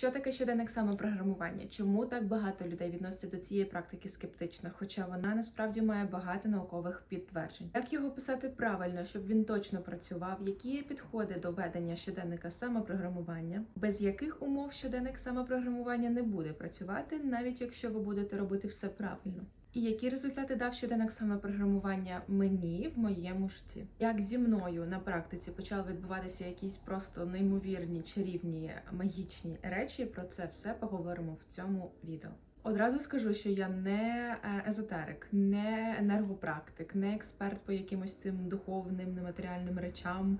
Що таке щоденник самопрограмування? Чому так багато людей відносяться до цієї практики скептично? Хоча вона насправді має багато наукових підтверджень. Як його писати правильно, щоб він точно працював? Які є підходи до ведення щоденника самопрограмування, без яких умов щоденник самопрограмування не буде працювати, навіть якщо ви будете робити все правильно? І які результати дав щоденник самопрограмування мені в моєму житті? Як зі мною на практиці почали відбуватися якісь просто неймовірні, чарівні, магічні речі? Про це все поговоримо в цьому відео. Одразу скажу, що я не е, езотерик, не енергопрактик, не експерт по якимось цим духовним, нематеріальним речам.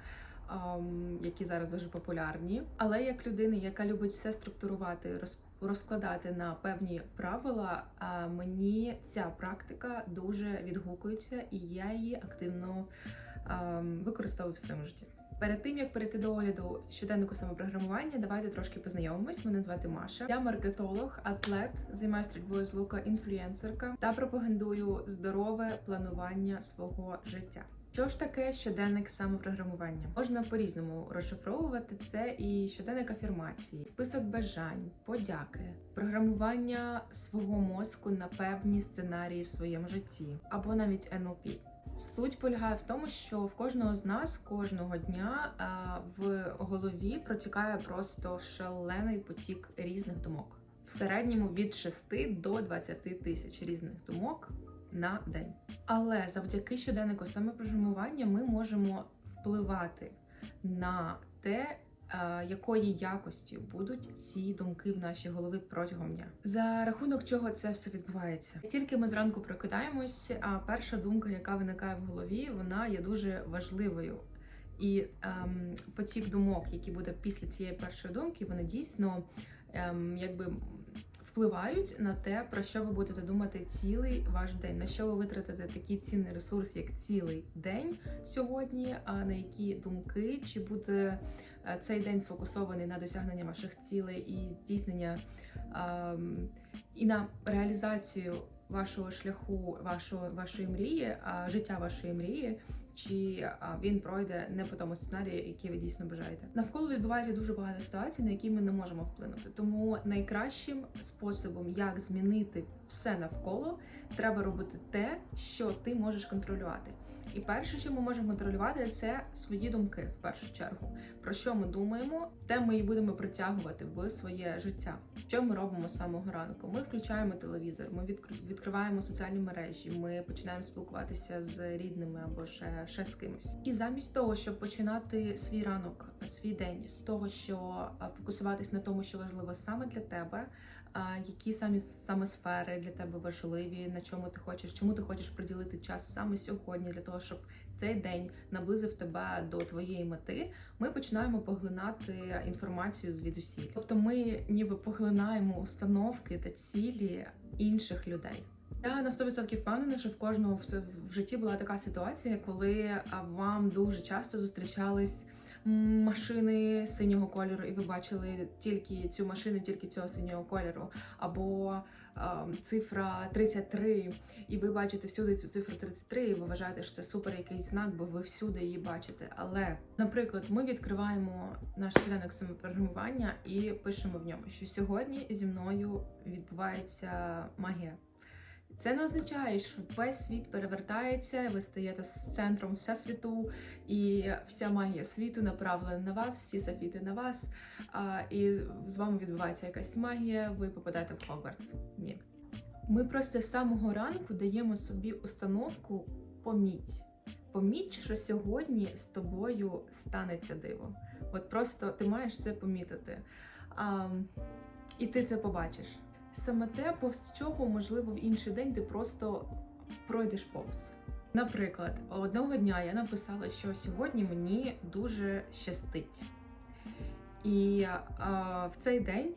Які зараз дуже популярні, але як людина, яка любить все структурувати, роз- розкладати на певні правила, мені ця практика дуже відгукується, і я її активно використовую в своєму житті. Перед тим як перейти до огляду щоденнику самопрограмування, давайте трошки познайомимось. Мене звати Маша. Я маркетолог, атлет, займаюся стрільбою з лука, інфлюенсерка та пропагандую здорове планування свого життя. Що ж таке щоденник самопрограмування? Можна по-різному розшифровувати це і щоденник афірмації, список бажань, подяки, програмування свого мозку на певні сценарії в своєму житті, або навіть НЛП. Суть полягає в тому, що в кожного з нас кожного дня в голові протікає просто шалений потік різних думок. В середньому від 6 до 20 тисяч різних думок на день. Але завдяки щоденнику самопрограмування ми можемо впливати на те, е, якої якості будуть ці думки в нашій голові протягом дня. За рахунок чого це все відбувається? Тільки ми зранку прокидаємось, а перша думка, яка виникає в голові, вона є дуже важливою. І ем, потік думок, які буде після цієї першої думки, вони дійсно ем, якби впливають на те, про що ви будете думати цілий ваш день, на що ви витратите такий цінний ресурс, як цілий день сьогодні, а на які думки, чи буде е, цей день сфокусований на досягнення ваших цілей і здійснення і на реалізацію вашого шляху, вашого вашої мрії, життя вашої мрії. Чи він пройде не по тому сценарію, який ви дійсно бажаєте. Навколо відбувається дуже багато ситуацій, на які ми не можемо вплинути. Тому найкращим способом, як змінити все навколо, треба робити те, що ти можеш контролювати. І перше, що ми можемо контролювати, це свої думки в першу чергу. Про що ми думаємо, те ми і будемо притягувати в своє життя. Що ми робимо з самого ранку? Ми включаємо телевізор, ми відкр- відкриваємо соціальні мережі, ми починаємо спілкуватися з рідними або ще, ще з кимось. І замість того, щоб починати свій ранок, свій день з того, що фокусуватись на тому, що важливо саме для тебе. Які самі саме сфери для тебе важливі, на чому ти хочеш, чому ти хочеш приділити час саме сьогодні для того, щоб цей день наблизив тебе до твоєї мети, ми починаємо поглинати інформацію звідусіль. Тобто ми ніби поглинаємо установки та цілі інших людей. Я на 100% впевнена, що в кожного в житті була така ситуація, коли вам дуже часто зустрічались машини синього кольору, і ви бачили тільки цю машину, тільки цього синього кольору, або а, цифра 33, і ви бачите всюди цю цифру 33, і ви вважаєте, що це супер якийсь знак, бо ви всюди її бачите. Але, наприклад, ми відкриваємо наш щоденник самопрограмування і пишемо в ньому, що сьогодні зі мною відбувається магія. Це не означає, що весь світ перевертається, ви стаєте з центром всесвіту, і вся магія світу направлена на вас, всі софіти на вас, і з вами відбувається якась магія, ви попадаєте в Хогвартс. Ні. Ми просто з самого ранку даємо собі установку поміть. Поміть, що сьогодні з тобою станеться диво. От просто ти маєш це помітити. А, і ти це побачиш. Саме те, повз чого, можливо, в інший день ти просто пройдеш повз. Наприклад, одного дня я написала, що сьогодні мені дуже щастить. І а, в цей день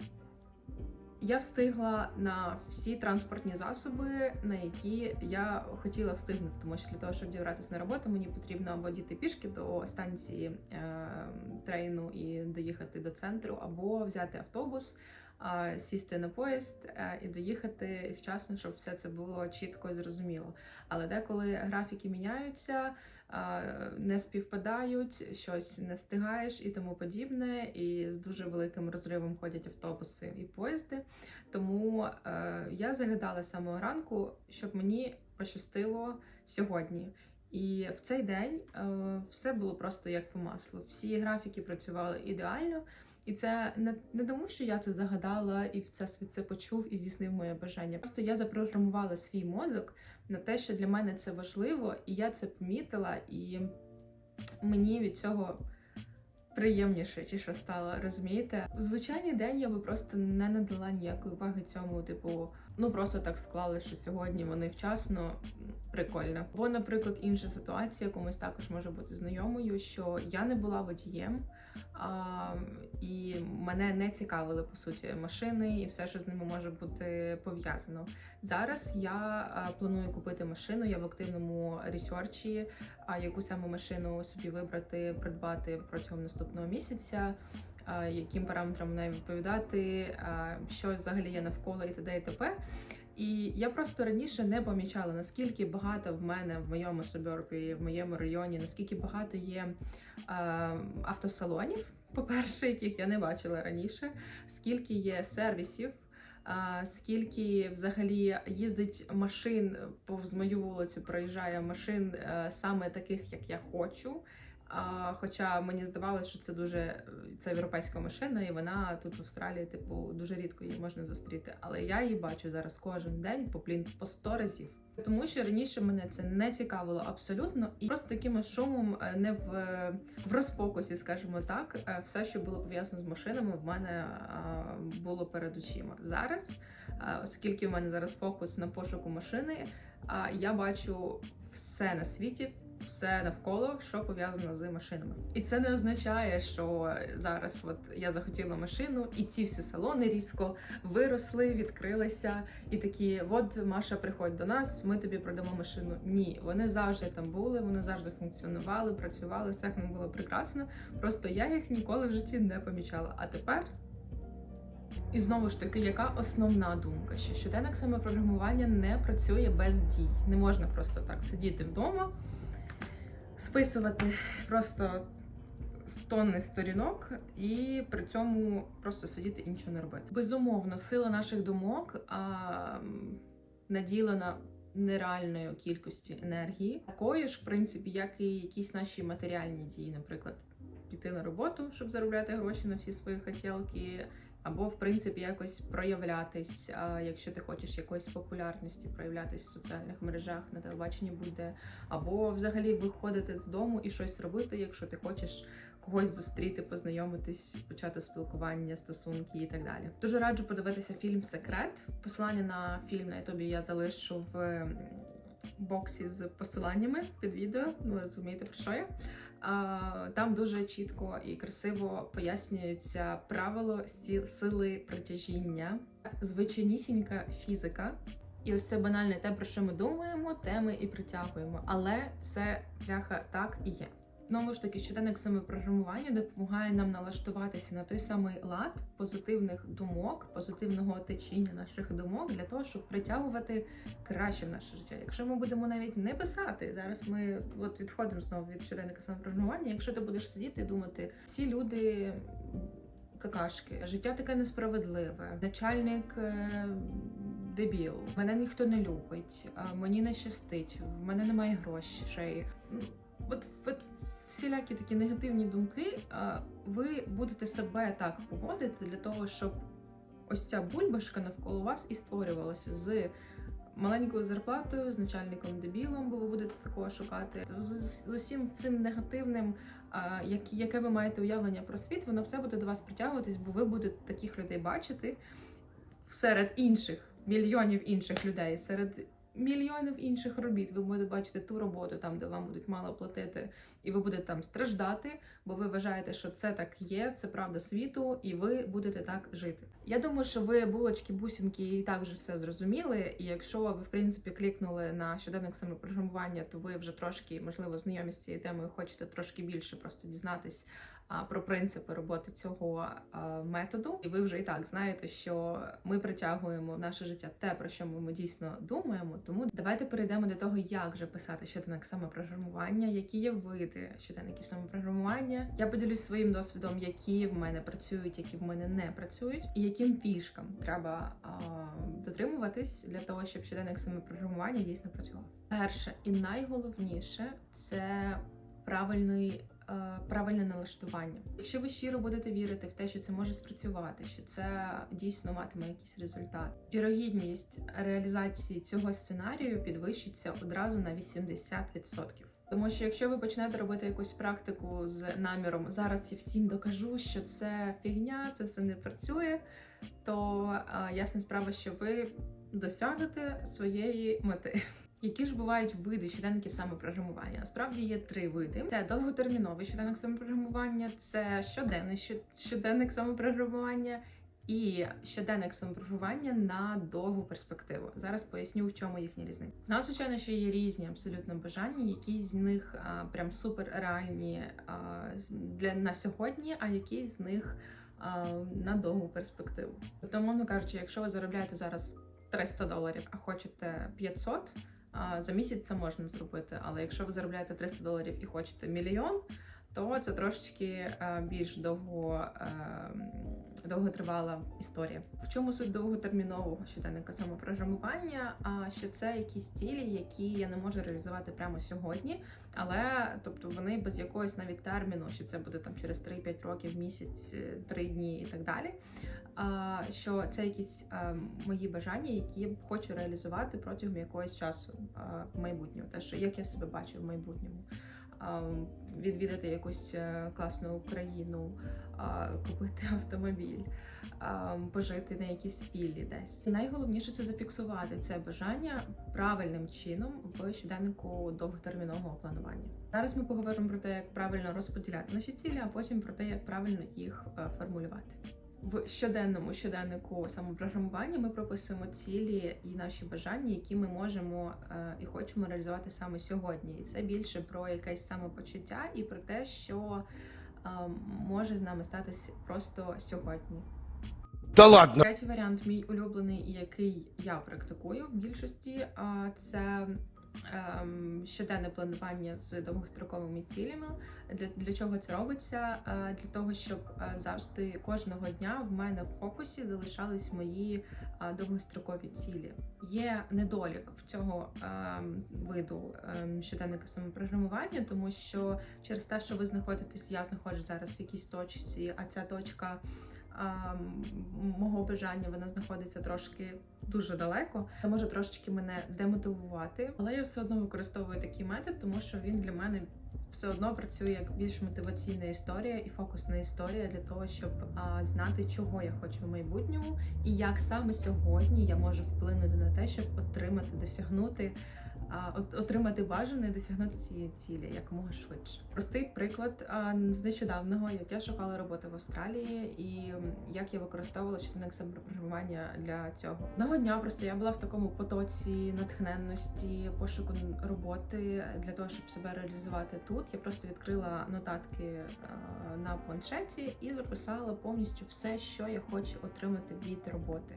я встигла на всі транспортні засоби, на які я хотіла встигнути, тому що для того, щоб дібратися на роботу, мені потрібно або діти пішки до станції е, трейну і доїхати до центру, або взяти автобус, сісти на поїзд е, і доїхати вчасно, щоб все це було чітко і зрозуміло. Але деколи графіки міняються, не співпадають, щось не встигаєш і тому подібне. І з дуже великим розривом ходять автобуси і поїзди. Тому е, я заглядала самого ранку, щоб мені пощастило сьогодні. І в цей день е, все було просто як по маслу. Всі графіки працювали ідеально. І це не, не тому, що я це загадала і це світ це почув і здійснив моє бажання. Просто я запрограмувала свій мозок на те, що для мене це важливо, і я це помітила, і мені від цього приємніше чи що стало, розумієте? В звичайний день я би просто не надала ніякої уваги цьому, типу, ну просто так склали, що сьогодні вони вчасно. Прикольно. Бо, наприклад, інша ситуація комусь також може бути знайомою, що я не була водієм, і мене не цікавили по суті машини і все, що з ними може бути пов'язано. Зараз я планую купити машину. Я в активному ресерчі, яку саме машину собі вибрати, придбати протягом наступного місяця. Яким параметрам вона відповідати, що взагалі є навколо і т.д. і т.п. І я просто раніше не помічала, наскільки багато в мене в моєму субербі, в моєму районі, наскільки багато є е, автосалонів, по-перше, яких я не бачила раніше, скільки є сервісів, е, скільки взагалі їздить машин повз мою вулицю, проїжджає машин е, саме таких, як я хочу. Хоча мені здавалося, що це дуже це європейська машина, і вона тут в Австралії, типу, дуже рідко її можна зустріти. Але я її бачу зараз кожен день по плін по 100 разів. Тому що раніше мене це не цікавило абсолютно, і просто таким шумом е, не в, в розфокусі, скажімо так, е, все, що було пов'язано з машинами, в мене було перед очима. Зараз, оскільки в мене зараз фокус на пошуку машини, я бачу все на світі все навколо, що пов'язано з машинами. І це не означає, що зараз от я захотіла машину, і ці всі салони різко виросли, відкрилися, і такі: от Маша, приходь до нас, ми тобі продамо машину. Ні, вони завжди там були, вони завжди функціонували, працювали, все як було прекрасно. Просто я їх ніколи в житті не помічала. А тепер. І знову ж таки, яка основна думка? Що щоденник самопрограмування не працює без дій. Не можна просто так сидіти вдома списувати просто тонни сторінок і при цьому просто сидіти і нічого не робити. Безумовно, сила наших думок а, наділена нереальною кількістю енергії, такою ж, в принципі, як і якісь наші матеріальні дії, наприклад, піти на роботу, щоб заробляти гроші на всі свої хотілки. Або, в принципі, якось проявлятись, якщо ти хочеш якоїсь популярності, проявлятись в соціальних мережах, на телебаченні буде, або взагалі виходити з дому і щось робити, якщо ти хочеш когось зустріти, познайомитись, почати спілкування, стосунки і так далі. Дуже раджу подивитися фільм Секрет. Посилання на фільм на ютубі я залишу в боксі з посиланнями під відео. Ви розумієте про що я. Там дуже чітко і красиво пояснюється правило сили притяжіння, звичайнісінька фізика. І ось це банальне те, про що ми думаємо, те ми і притягуємо. Але це ляха так і є. Знову ж таки, щоденник самопрограмування допомагає нам налаштуватися на той самий лад позитивних думок, позитивного течіння наших думок для того, щоб притягувати краще в наше життя. Якщо ми будемо навіть не писати, зараз ми от відходимо знову від щоденника самопрограмування. Якщо ти будеш сидіти і думати, всі люди. Какашки, життя таке несправедливе. Начальник е, дебіл, мене ніхто не любить, мені не щастить, в мене немає грошей. От, от всілякі такі негативні думки, ви будете себе так поводити для того, щоб ось ця бульбашка навколо вас і створювалася з маленькою зарплатою, з начальником дебілом, бо ви будете такого шукати. З, усім цим негативним, яке ви маєте уявлення про світ, воно все буде до вас притягуватись, бо ви будете таких людей бачити серед інших мільйонів інших людей, серед мільйонів інших робіт. Ви будете бачити ту роботу, там де вам будуть мало платити, і ви будете там страждати, бо ви вважаєте, що це так є, це правда світу, і ви будете так жити. Я думаю, що ви булочки, бусинки і так вже все зрозуміли. І якщо ви в принципі клікнули на щоденник самопрограмування, то ви вже трошки можливо знайомі з цією темою, хочете трошки більше просто дізнатись. Про принципи роботи цього методу, і ви вже і так знаєте, що ми притягуємо в наше життя те, про що ми дійсно думаємо. Тому давайте перейдемо до того, як же писати щоденник самопрограмування, які є види щоденників самопрограмування. Я поділюсь своїм досвідом, які в мене працюють, які в мене не працюють, і яким фішкам треба а, дотримуватись для того, щоб щоденник самопрограмування дійсно працював. Перше і найголовніше це правильний. Е, Правильне налаштування. Якщо ви щиро будете вірити в те, що це може спрацювати, що це дійсно матиме якийсь результат, вірогідність реалізації цього сценарію підвищиться одразу на 80%. Тому що якщо ви почнете робити якусь практику з наміром зараз я всім докажу, що це фігня, це все не працює, то е, ясна справа, що ви досягнете своєї мети. Які ж бувають види щоденників самопрограмування? Насправді є три види: це довготерміновий щоденник самопрограмування, це щоденний щоденник самопрограмування і щоденник самопрограмування на довгу перспективу. Зараз поясню, в чому їхня різниця. У нас, звичайно, що є різні абсолютно бажання, які з них а, прям супер реальні а, для на сьогодні, а які з них а, на довгу перспективу. Тобто, мовно кажучи, якщо ви заробляєте зараз 300 доларів, а хочете 500, а, за місяць це можна зробити. Але якщо ви заробляєте 300 доларів і хочете мільйон, то це трошечки е, більш довго, е, довготривала історія. В чому суть довготермінового щоденника самопрограмування? А що це якісь цілі, які я не можу реалізувати прямо сьогодні, але тобто вони без якогось навіть терміну, що це буде там через 3-5 років, місяць, 3 дні і так далі. Що це якісь мої бажання, які хочу реалізувати протягом якогось часу в майбутньому. Те, що як я себе бачу в майбутньому. Відвідати якусь е, класну країну, купити автомобіль, пожити на якійсь віллі десь. Найголовніше це зафіксувати це бажання правильним чином в щоденнику довготермінового планування. Зараз ми поговоримо про те, як правильно розподіляти наші цілі, а потім про те, як правильно їх е, формулювати. В щоденному щоденнику самопрограмування ми прописуємо цілі і наші бажання, які ми можемо е, і хочемо реалізувати саме сьогодні. І це більше про якесь самопочуття і про те, що е, може з нами статись просто сьогодні. Да ладно. Третій варіант, мій улюблений, який я практикую в більшості, а, це ем, щоденне планування з довгостроковими цілями. Для, для чого це робиться? Е, Для того, щоб е, завжди кожного дня в мене в фокусі залишались мої е, довгострокові цілі. Є недолік в цього виду ем, щоденника самопрограмування, тому що через те, що ви знаходитесь, я знаходжусь зараз в якійсь точці, а ця точка мого бажання вона знаходиться трошки дуже далеко. Це може трошечки мене демотивувати, але я все одно використовую такий метод, тому що він для мене все одно працює як більш мотиваційна історія і фокусна історія для того, щоб а, знати, чого я хочу в майбутньому, і як саме сьогодні я можу вплинути на те, щоб отримати, досягнути. а, Отримати бажане досягнути цієї цілі якомога швидше. Простий приклад а, з нещодавнього, як я шукала роботу в Австралії, і як я використовувала щоденник самопрограмування для цього. Одного дня просто я була в такому потоці натхненності, пошуку роботи для того, щоб себе реалізувати тут. Я просто відкрила нотатки на планшеті і записала повністю все, що я хочу отримати від роботи.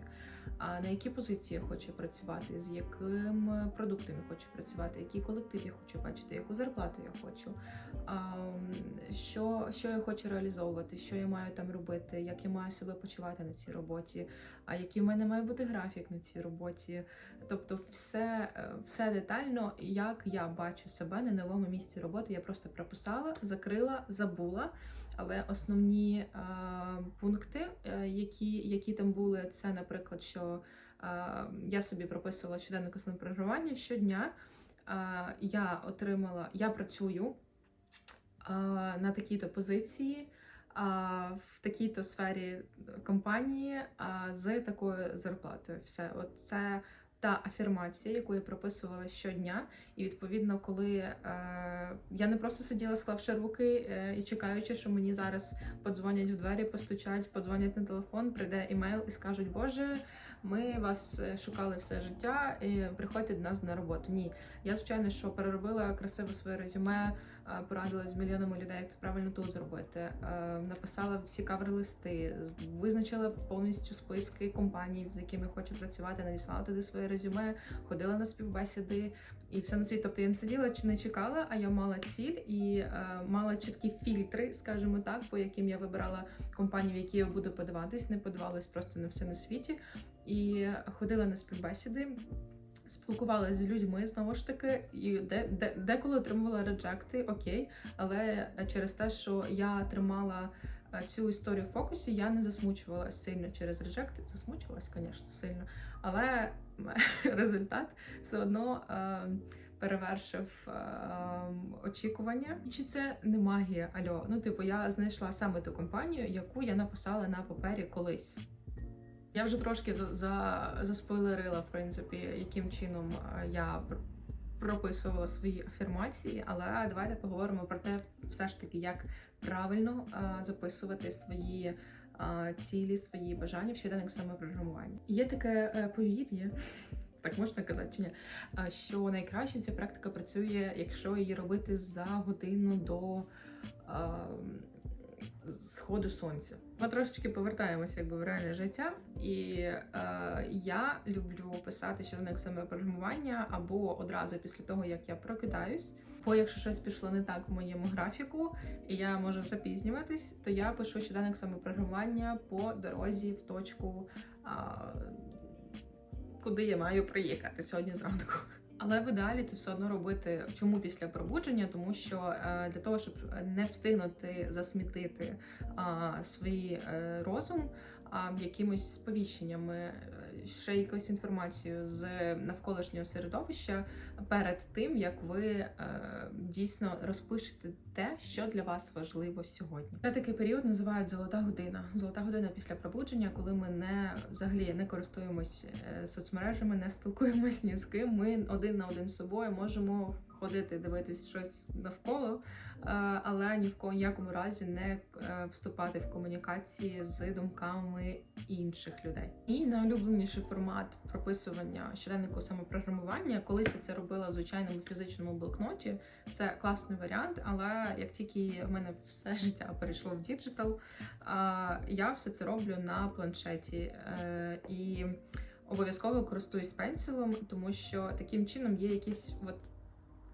На які позиції я хочу працювати, з яким продуктом я хочу працювати, який колектив я хочу бачити, яку зарплату я хочу, що, що я хочу реалізовувати, що я маю там робити, як я маю себе почувати на цій роботі, а який в мене має бути графік на цій роботі. Тобто, все, е, все детально, як я бачу себе на новому місці роботи, я просто прописала, закрила, забула. Але основні е, пункти, е, які, які там були, це, наприклад, що е, я собі прописувала щоденник основне програмування щодня. Е, я отримала, я працюю е, на такій-то позиції, е, в такій-то сфері компанії а з такою зарплатою. Все, от це та афірмація, яку я прописувала щодня. І відповідно, коли е, я не просто сиділа, склавши руки е, і чекаючи, що мені зараз подзвонять в двері, постучать, подзвонять на телефон, прийде імейл і скажуть, Боже, ми вас е, шукали все життя, і приходьте до нас на роботу. Ні, я звичайно, що переробила красиво своє резюме, е, порадила з мільйонами людей, як це правильно тут зробити. Е, Написала всі кавер-листи, визначила повністю списки компаній, з якими хочу працювати, надіслала туди своє резюме, ходила на співбесіди і все на світ. Тобто я не сиділа чи не чекала, а я мала ціль і е, мала чіткі фільтри, скажімо так, по яким я вибирала компанії, в які я буду подаватись, не подавалась просто на все на світі. І ходила на співбесіди, спілкувалася з людьми знову ж таки, і де, де, деколи отримувала реджекти, окей, але через те, що я тримала е, цю історію в фокусі, я не засмучувалася сильно через реджекти. Засмучувалась, звісно, сильно, але результат все одно. Е, Перевершив е, очікування, чи це не магія? Альо, ну типу, я знайшла саме ту компанію, яку я написала на папері колись. Я вже трошки за, за, заспойлерила, в принципі, яким чином е, я прописувала свої афірмації, але давайте поговоримо про те, все ж таки, як правильно е, записувати свої е, цілі, свої бажання в щоденник самопрограмування. Є таке е, повір'я. Так можна казати чи ні? Що найкраще ця практика працює, якщо її робити за годину до а, сходу сонця. Ми трошечки повертаємося якби в реальне життя, і е, я люблю писати щоденник самопрограмування або одразу після того, як я прокидаюсь. Бо якщо щось пішло не так в моєму графіку, і я можу запізнюватись, то я пишу щоденник самопрограмування по дорозі в точку, а, куди я маю приїхати сьогодні зранку. Але в ідеалі це все одно робити. Чому після пробудження, тому що е, для того, щоб не встигнути засмітити свій е, розум а, якимось сповіщеннями, е, ще якоюсь інформацією з навколишнього середовища перед тим, як ви е, дійсно розпишете те, що для вас важливо сьогодні. Це такий період називають золота година. Золота година після пробудження, коли ми не взагалі не користуємось е, соцмережами, не спілкуємось ні з ким. Ми один на один з собою можемо ходити, дивитись щось навколо, е, але ні в ко- якому разі не е, вступати в комунікації з думками інших людей. І найулюбленіший формат прописування щоденнику самопрограмування, колись я це робила в звичайному фізичному блокноті. Це класний варіант, але як тільки в мене все життя перейшло в діджитал, я все це роблю на планшеті е, і обов'язково користуюсь пенсилом, тому що таким чином є якісь от.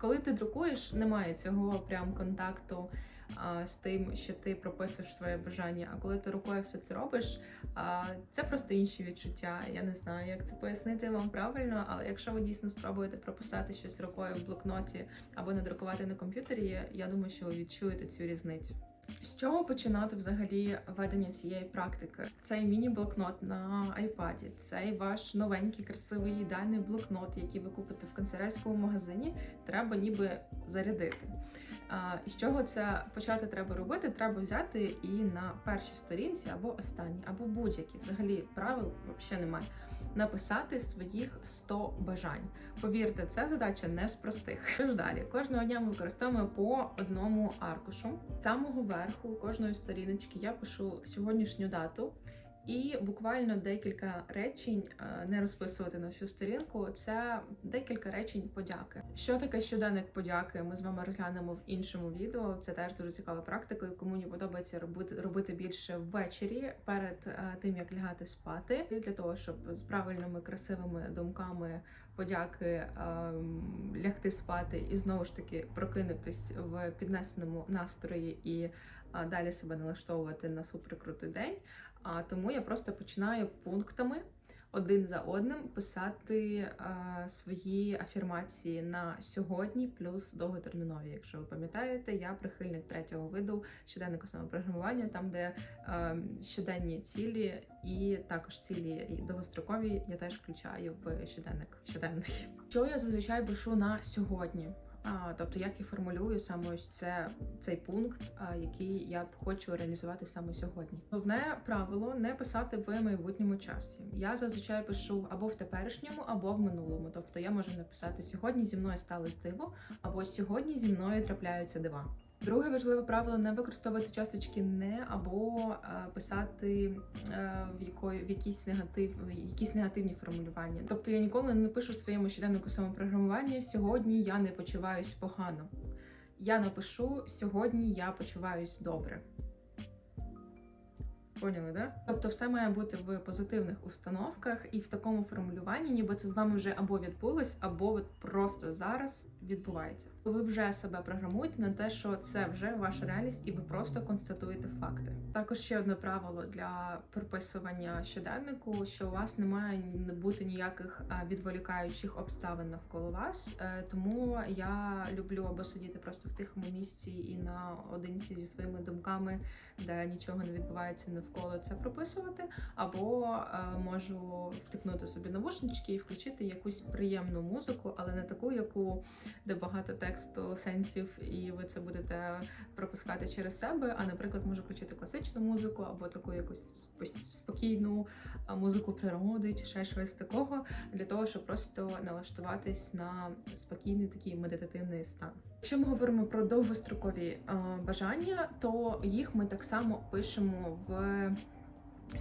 Коли ти друкуєш, немає цього прям контакту а, з тим, що ти прописуєш своє бажання. А коли ти рукою все це робиш, а, це просто інші відчуття. Я не знаю, як це пояснити вам правильно, але якщо ви дійсно спробуєте прописати щось рукою в блокноті або надрукувати на комп'ютері, я думаю, що ви відчуєте цю різницю. З чого починати взагалі ведення цієї практики? Цей міні-блокнот на айпаді, цей ваш новенький, красивий ідеальний блокнот, який ви купите в канцелярському магазині, треба ніби зарядити. І з чого це почати треба робити? Треба взяти і на першій сторінці або останній, або будь-які. Взагалі правил взагалі немає. Написати своїх 100 бажань. Повірте, це задача не з простих. Тож далі, кожного дня ми використовуємо по одному аркушу. З самого верху кожної сторіночки я пишу сьогоднішню дату. І буквально декілька речень е, не розписувати на всю сторінку. Це декілька речень подяки. Що таке щоденник подяки? Ми з вами розглянемо в іншому відео. Це теж дуже цікава практика, Кому не подобається робити робити більше ввечері перед е, тим як лягати спати, І для того, щоб з правильними красивими думками подяки ем, лягти спати і знову ж таки прокинутись в піднесеному настрої і а, далі себе налаштовувати на суперкрутий день. А тому я просто починаю пунктами один за одним писати а, свої афірмації на сьогодні, плюс довготермінові. Якщо ви пам'ятаєте, я прихильник третього виду щоденнику самопрограмування, там де а, щоденні цілі і також цілі довгострокові я теж включаю в щоденник. Щоденник. Що я зазвичай пишу на сьогодні? Тобто, як я формулюю саме ось це цей пункт, який я б хочу реалізувати саме сьогодні. Головне правило не писати в майбутньому часі. Я зазвичай пишу або в теперішньому, або в минулому. Тобто я можу написати сьогодні зі мною сталося диво, або сьогодні зі мною трапляються дива. Друге важливе правило не використовувати часточки не або е, писати е, в якої в якісь негатив, якісь негативні формулювання. Тобто я ніколи не напишу в своєму щоденнику самопрограмування сьогодні я не почуваюсь погано. я напишу сьогодні я почуваюсь добре. Поняли, да? Тобто, все має бути в позитивних установках і в такому формулюванні, ніби це з вами вже або відбулось, або от просто зараз відбувається. Ви вже себе програмуєте на те, що це вже ваша реальність, і ви просто констатуєте факти. Також ще одне правило для приписування щоденнику, що у вас не має бути ніяких відволікаючих обставин навколо вас. Е, Тому я люблю або сидіти просто в тихому місці і наодинці зі своїми думками, де нічого не відбувається навколо це прописувати, або е, можу втикнути собі навушнички і включити якусь приємну музику, але не таку, яку де багато тексту, сенсів, і ви це будете пропускати через себе. А, наприклад, можу включити класичну музику або таку якусь спокійну музику природи чи ще щось такого, для того, щоб просто налаштуватись на спокійний такий медитативний стан. Якщо ми говоримо про довгострокові бажання, то їх ми так само пишемо в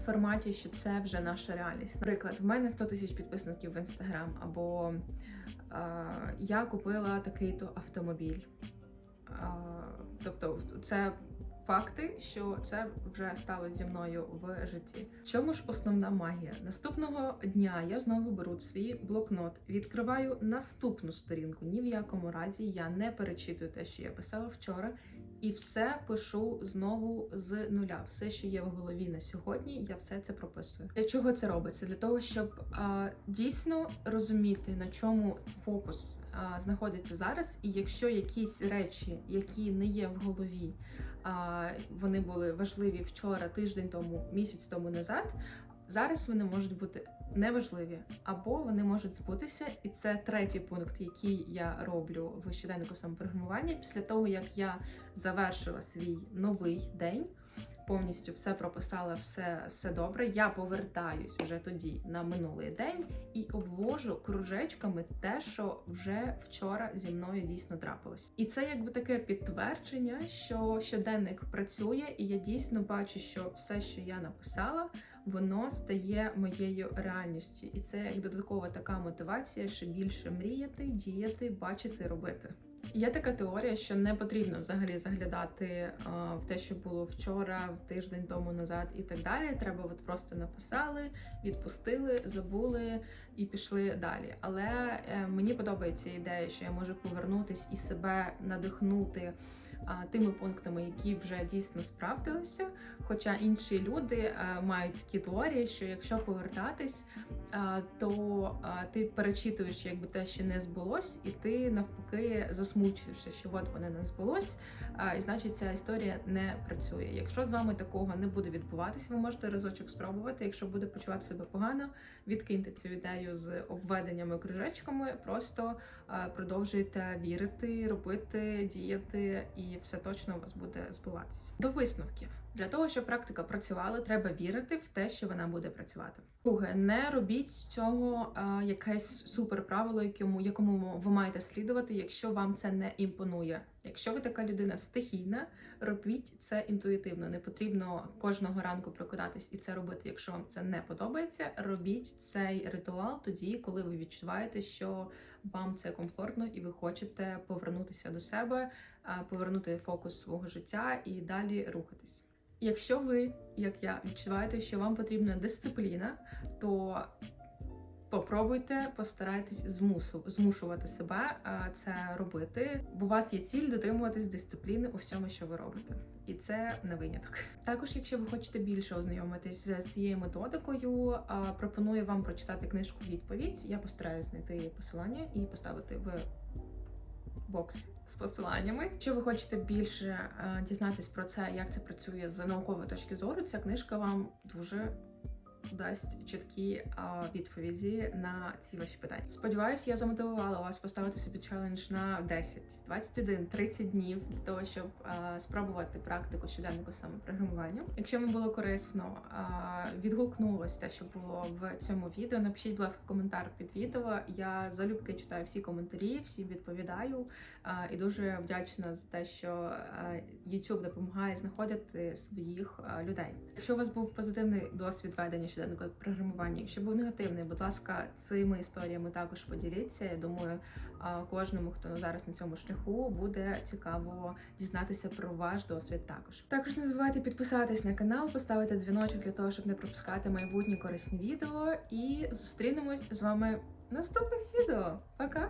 форматі, що це вже наша реальність. Наприклад, в мене 100 тисяч підписників в інстаграм, або я купила такий-то автомобіль. Тобто, це факти, що це вже стало зі мною в житті. В чому ж основна магія? Наступного дня я знову беру свій блокнот, відкриваю наступну сторінку. Ні в якому разі я не перечитую те, що я писала вчора. І все пишу знову з нуля. Все, що є в голові на сьогодні, я все це прописую. Для чого це робиться? Для того, щоб а, дійсно розуміти, на чому фокус а, знаходиться зараз, і якщо якісь речі, які не є в голові, а, вони були важливі вчора, тиждень тому, місяць тому назад. Зараз вони можуть бути неважливі, або вони можуть збутися, і це третій пункт, який я роблю в щоденнику самопрограмування. Після того як я завершила свій новий день, повністю все прописала, все, все добре. Я повертаюсь вже тоді на минулий день і обвожу кружечками те, що вже вчора зі мною дійсно трапилось. І це якби таке підтвердження, що щоденник працює, і я дійсно бачу, що все, що я написала, воно стає моєю реальністю. І це як додаткова така мотивація, ще більше мріяти, діяти, бачити, робити. Є така теорія, що не потрібно взагалі заглядати а, в те, що було вчора, тиждень тому назад і так далі. Треба от просто написали, відпустили, забули і пішли далі. Але е, мені подобається ідея, що я можу повернутись і себе надихнути тими пунктами, які вже дійсно справдилися. Хоча інші люди е, мають такі теорії, що якщо повертатись, то ти перечитуєш, якби те, що не збулось, і ти навпаки засмучуєшся, що от воно не збулось, і значить ця історія не працює. Якщо з вами такого не буде відбуватися, ви можете разочок спробувати. Якщо буде почувати себе погано, відкиньте цю ідею з обведеннями кружечками, просто продовжуйте вірити, робити, діяти, і все точно у вас буде збуватися. До висновків. Для того, щоб практика працювала, треба вірити в те, що вона буде працювати. Друге, не робіть з цього а, якесь супер правило, якому, якому ви маєте слідувати, якщо вам це не імпонує. Якщо ви така людина стихійна, робіть це інтуїтивно. Не потрібно кожного ранку прокидатись і це робити. Якщо вам це не подобається, робіть цей ритуал тоді, коли ви відчуваєте, що вам це комфортно і ви хочете повернутися до себе, а, повернути фокус свого життя і далі рухатись. Якщо ви, як я, відчуваєте, що вам потрібна дисципліна, то попробуйте, постарайтесь змусу, змушувати себе е, це робити, бо у вас є ціль дотримуватись дисципліни у всьому, що ви робите. І це не виняток. Також, якщо ви хочете більше ознайомитись з цією методикою, е, пропоную вам прочитати книжку відповідь. Я постараюсь знайти посилання і поставити в бокс з посиланнями. Якщо ви хочете більше е, дізнатись про це, як це працює з наукової точки зору, ця книжка вам дуже дасть чіткі е, відповіді на ці ваші питання. Сподіваюсь, я замотивувала вас поставити собі челендж на 10, 21, 30 днів для того, щоб е, спробувати практику щоденнику самопрограмування. Якщо вам було корисно, відгукнулось те, що було в цьому відео. Напишіть, будь ласка, коментар під відео. Я залюбки читаю всі коментарі, всім відповідаю. А, І дуже вдячна за те, що YouTube допомагає знаходити своїх людей. Якщо у вас був позитивний досвід ведення досвід програмування. Якщо був негативний, будь ласка, цими історіями також поділіться. Я думаю, кожному, хто зараз на цьому шляху, буде цікаво дізнатися про ваш досвід також. Також не забувайте підписатись на канал, поставити дзвіночок для того, щоб не пропускати майбутні корисні відео. І зустрінемось з вами в наступних відео. Пока!